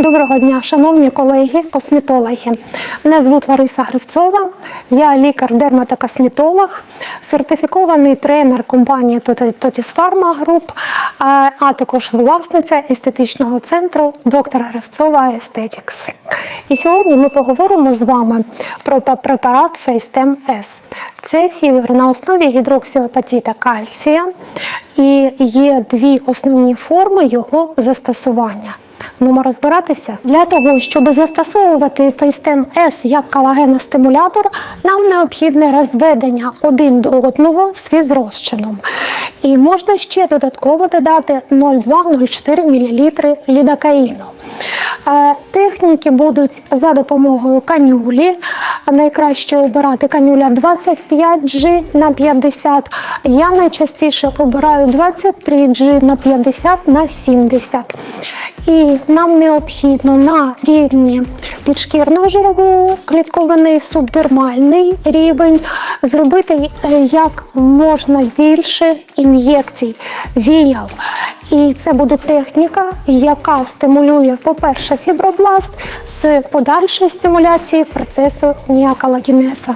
Доброго дня, шановні колеги, косметологи. Мене звуть Лариса Гривцова, я лікар-дерматокосметолог, сертифікований тренер компанії Totis Pharma Group, а, також власниця естетичного центру доктора Гривцова Aesthetics. І сьогодні ми поговоримо з вами про препарат FaceTem S. Це філер на основі гідроксиапатита кальція, і є дві основні форми його застосування. Будемо розбиратися. Для того, щоб застосовувати фейстем С як колагеностимулятор, нам необхідне розведення один до одного з фізрозчином. І можна ще додатково додати 0,2-0,4 мл лідокаїну. Е, Техніки будуть за допомогою канюлі. Найкраще обирати канюля 25G на 50. Я найчастіше обираю 23G на 50 на 70. І нам необхідно на рівні підшкірно-жирової клітковини, субдермальний рівень зробити е, як можна більше ін'єкцій, віяв, І це буде техніка, яка стимулює, по-перше, фібробласт з подальшої стимуляції процесу ніакалагенеза.